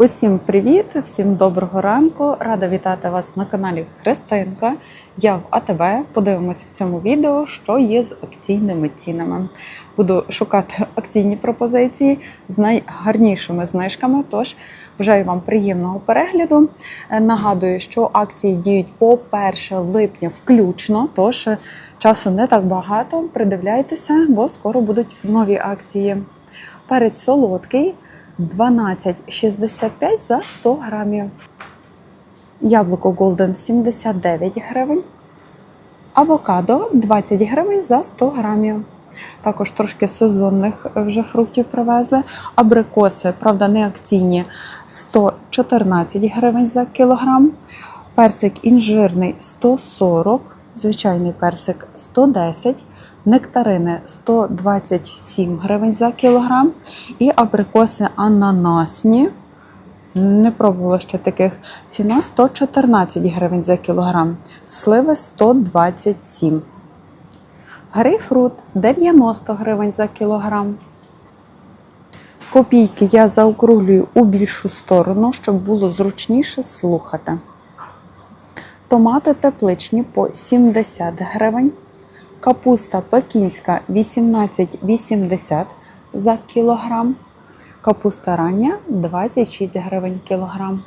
Усім привіт, всім доброго ранку. Рада вітати вас на каналі Христинка. Я в АТБ. Подивимось в цьому відео, що є з акційними цінами. Буду шукати акційні пропозиції з найгарнішими знижками. Тож бажаю вам приємного перегляду. Е, Нагадую, що акції діють по 1 липня включно. Тож е, часу не так багато. Придивляйтеся, бо скоро будуть нові акції. Перець солодкий 12,65 за 100 грамів. Яблуко Golden 79 гривень. Авокадо 20 гривень за 100 грамів. Також трошки сезонних вже фруктів привезли. Абрикоси, правда, не акційні 114 гривень за кілограм. Персик інжирний 140, звичайний персик 110, нектарини 127 гривень за кілограм. І абрикоси ананасні. Не пробувала ще таких. Ціна 114 гривень за кілограм. Сливи 127. Грейпфрут 90 гривень за кілограм. Копійки я заокруглюю у більшу сторону, щоб було зручніше слухати. Томати тепличні по 70 гривень. Капуста пекінська 18,80 за кілограм. Капуста рання 26 гривень кілограм.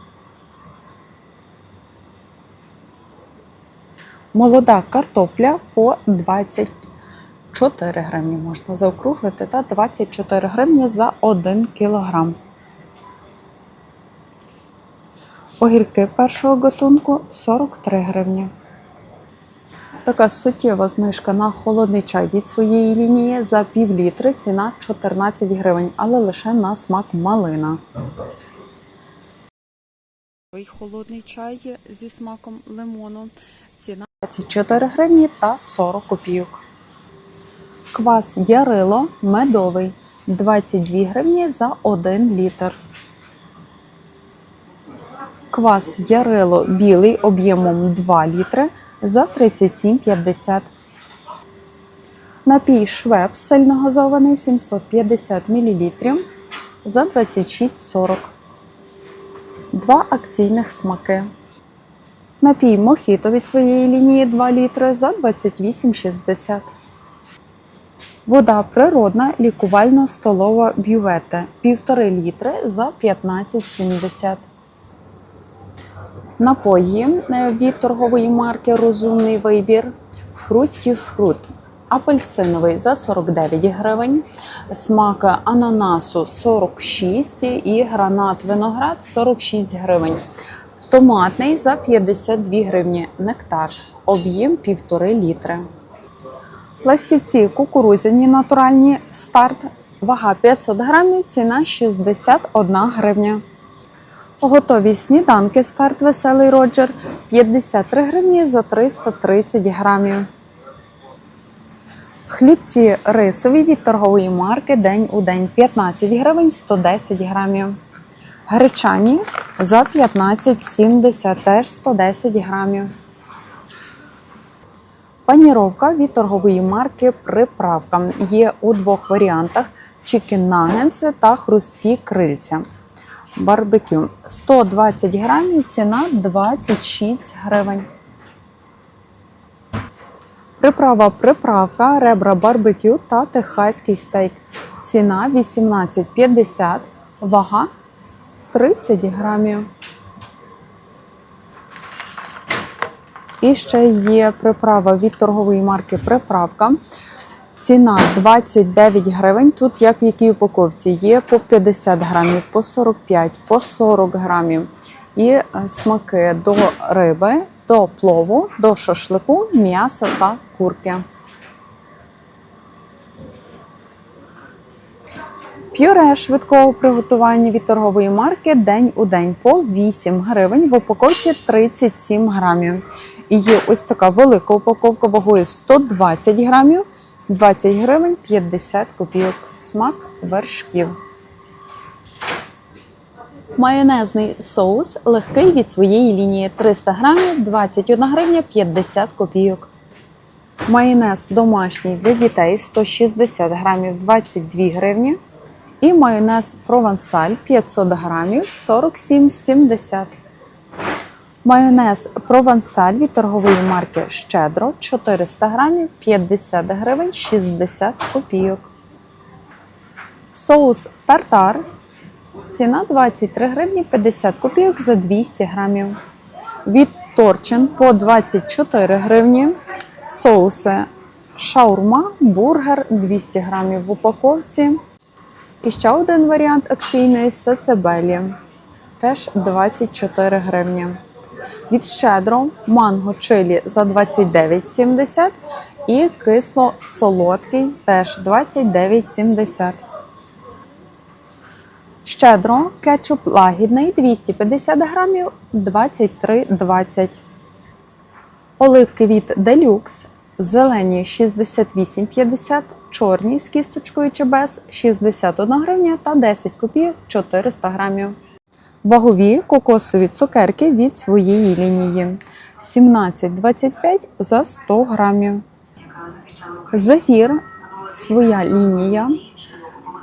Молода картопля по 24 гривні можна заокруглити та 24 гривні за 1 кілограм. Огірки першого гатунку 43 гривні. Така суттєва знижка на холодний чай від своєї лінії за пів літри. Ціна 14 гривень, але лише на смак малина. Холодний чай зі смаком лимону. Ціна 24 гривні та 40 копійок. Квас Ярило медовий 22 гривні за 1 літр. Квас Ярило білий об'ємом 2 літри за 37,50. Напій Швепс сильногазований 750 мл за 26,40. Два акційних смаки. Напій Мохіто від своєї лінії 2 літри за 28,60. Вода природна лікувально-столова бювете 1,5 літри за 15,70. Напої е, від торгової марки Розумний вибір. Фрутті фрут. Апельсиновий за 49 гривень, смак ананасу 46 і гранат виноград 46 гривень. Томатний за 52 гривні. Нектар. Об'єм 1,5 літри. Пластівці кукурудзяні натуральні старт. Вага 500 грамів, ціна 61 гривня. Готові сніданки старт Веселий Роджер 53 гривні за 330 грамів. Хлібці рисові від торгової марки День у день 15 гривень 110 грамів. Гречані за 15,70 теж 110 грамів. Паніровка від торгової марки Приправка. Є у двох варіантах: Chicken Nuggets та хрусткі крильця. Барбекю 120 грамів, ціна 26 гривень. Приправа приправка, ребра барбекю та техаський стейк. Ціна 18,50, вага 30 грамів. І ще є приправа від торгової марки Приправка. Ціна 29 гривень. Тут як в якій упаковці є по 50 грамів, по 45, по 40 грамів. І е, смаки до риби, до плову, до шашлику, м'яса та курки. Пюре швидкого приготування від торгової марки День у день по 8 гривень, в упаковці 37 грамів. І є ось така велика упаковка вагою 120 грамів. 20 гривень 50 копійок. Смак вершків. Майонезний соус легкий від своєї лінії 300 грамів 21 гривня 50 копійок. Майонез домашній для дітей 160 грамів 22 гривні. І майонез провансаль 500 грамів 47,70. Майонез провансаль від торгової марки Щедро 400 грамів 50 гривень 60 копійок. Соус тартар. Ціна 23 гривні 50 копійок за 200 грамів. Від Торчин по 24 гривні. Соуси шаурма, бургер 200 грамів в упаковці. І ще один варіант акційний сацебелі. Теж 24 гривні. Від щедро манго чилі за 29,70 і кисло солодкий теж 29,70. Щедро кетчуп лагідний 250 грамів 23,20. Оливки від Deluxe зелені 68,50, чорні з кісточкою чи без 61 гривня та 10 копійок 400 грамів. Вагові кокосові цукерки від своєї лінії 17,25 за 100 грамів. Зефір своя лінія.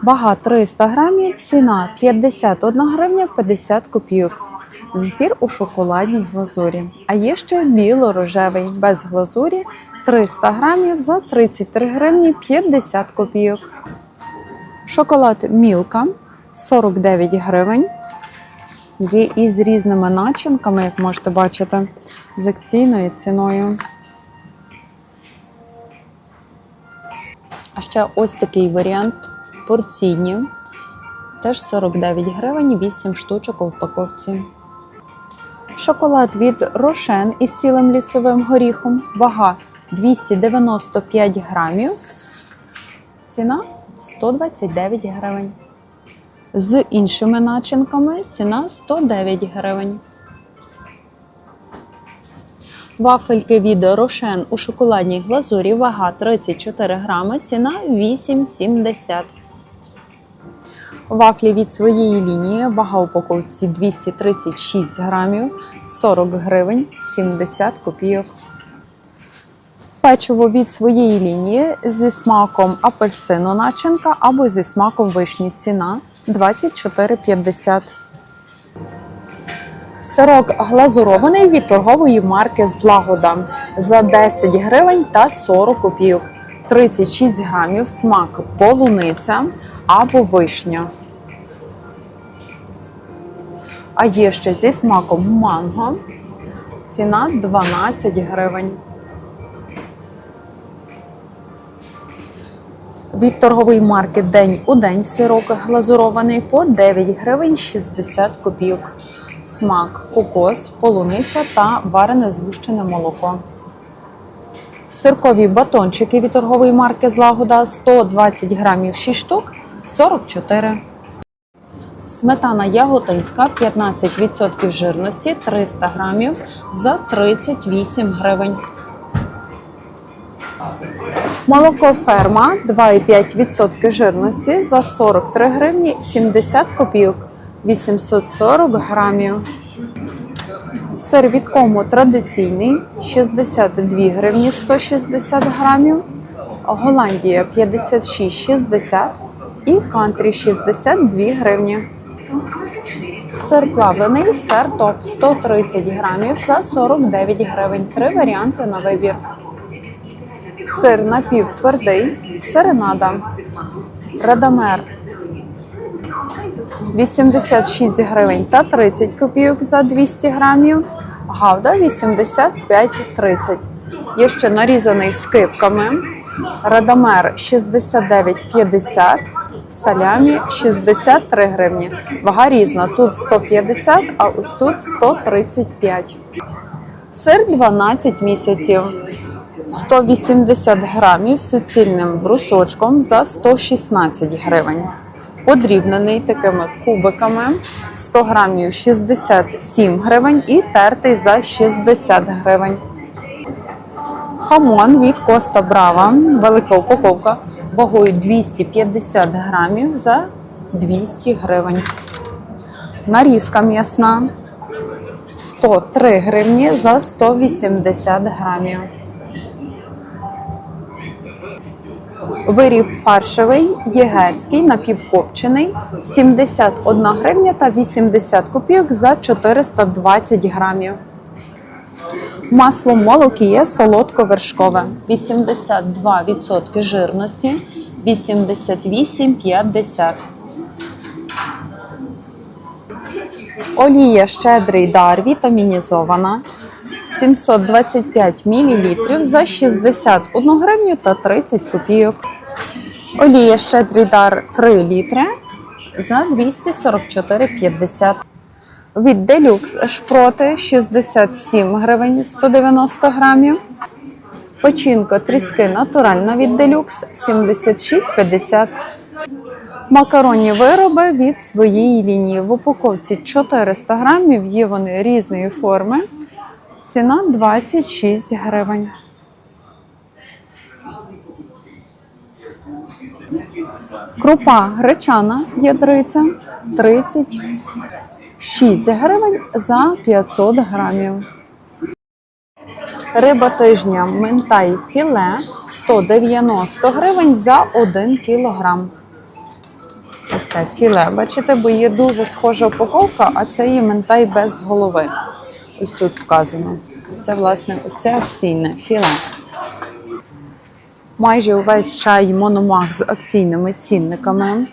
Вага 300 грамів, ціна 51 гривня 50 копійок. Зефір у шоколадній глазурі. А є ще біло-рожевий без глазурі 300 грамів за 33 гривні 50 копійок. Шоколад Мілка 49 гривень. Є і з різними начинками, як можете бачити, з акційною ціною. А ще ось такий варіант порційні. Теж 49 гривень, 8 штучок у упаковці. Шоколад від Рошен із цілим лісовим горіхом. Вага 295 грамів. Ціна 129 гривень. З іншими начинками ціна 109 гривень. Вафельки від Рошен у шоколадній глазурі. Вага 34 грами, ціна 8,70. Вафлі від своєї лінії, вага упаковці 236 грамів, 40 гривень, 70 копійок. Печиво від своєї лінії зі смаком апельсину начинка або зі смаком вишні. Ціна 24,50. Сирок глазурований від торгової марки Злагода за 10 гривень та 40 копійок. 36 грамів смак полуниця або вишня. А є ще зі смаком манго. Ціна 12 гривень. Від торгової марки День у день сирок глазурований по 9 гривень 60 копійок. Смак кокос, полуниця та варене згущене молоко. Сиркові батончики від торгової марки Злагода 120 грамів 6 штук 44. Сметана яготинська 15% жирності 300 грамів за 38 гривень. Молоко ферма 2,5% жирності за 43 гривні 70 копійок 840 грамів. Сир від кому традиційний 62 гривні 160 грамів. Голландія 56,60 і кантрі 62 гривні. Сир плавлений, сир топ 130 грамів за 49 гривень. Три варіанти на вибір. Сир напівтвердий, серенада, радамер 86 гривень та 30 копійок за 200 грамів, гавда 85,30. Є ще нарізаний з кипками, радамер 69,50, салямі 63 гривні. Вага різна, тут 150, а ось тут 135. Сир 12 місяців. 180 грамів суцільним брусочком за 116 гривень. Подрібнений такими кубиками 100 грамів 67 гривень і тертий за 60 гривень. Хамон від Коста Брава, велика упаковка, вагою 250 грамів за 200 гривень. Нарізка м'ясна 103 гривні за 180 грамів. Виріб фаршевий, єгерський, напівкопчений 71 гривня та 80 копійок за 420 грамів. Масло молокіє солодко-вершкове 82% жирності 88,50. Олія щедрий дар вітамінізована 725 мл за 61 гривню та 30 копійок. Олія щедрий дар 3 літри за 244,50. Від Делюкс шпроти 67 гривень 190 грамів. Печінка тріски натуральна від Делюкс 76,50. Макаронні вироби від своєї лінії. В упаковці 400 грамів, є вони різної форми. Ціна 26 гривень. Крупа гречана ядриця 36 гривень за 500 грамів. Риба тижня ментай філе 190 гривень за 1 кілограм. Ось це філе. Бачите, бо є дуже схожа упаковка, а це є ментай без голови. Ось тут вказано. Це, власне, ось це акційне філе. Майже увесь чай мономах з акційними цінниками.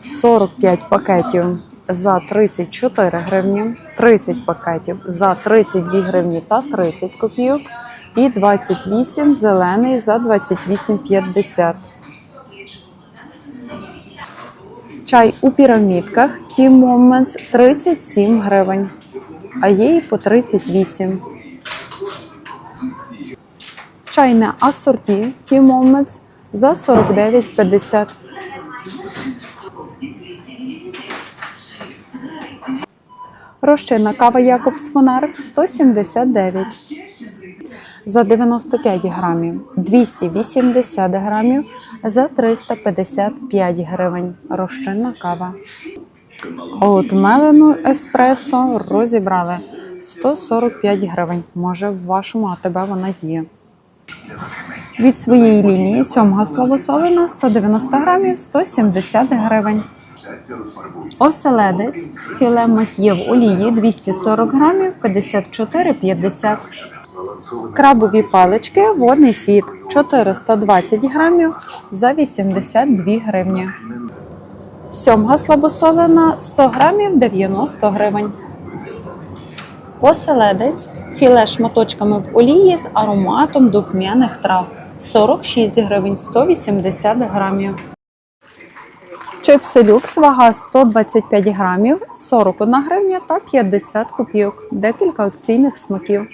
45 пакетів за 34 гривні, 30 пакетів за 32 гривні та 30 копійок. І 28 зелений за 28,50. Чай у пірамідках Tea Moments 37 гривень, а є і по 38. Чайне асорті Tea Moments за 49,50. Розчинна кава Якобс Монарх 179. За 95 грамів 280 грамів за 355 гривень. Розчинна кава. От мелену еспресо розібрали 145 гривень. Може, в вашому АТБ вона є. Від своєї лінії сьомга слабосолена 190 грамів 170 гривень. Оселедець філе матьє в олії 240 грамів 54,50. Крабові палички водний світ 420 грамів за 82 гривні. Сьомга слабосолена 100 грамів 90 гривень. Оселедець філе шматочками в олії з ароматом духмяних трав 46 гривень 180 грамів. Чипси люкс вага 125 грамів 41 гривня та 50 копійок. Декілька акційних смаків.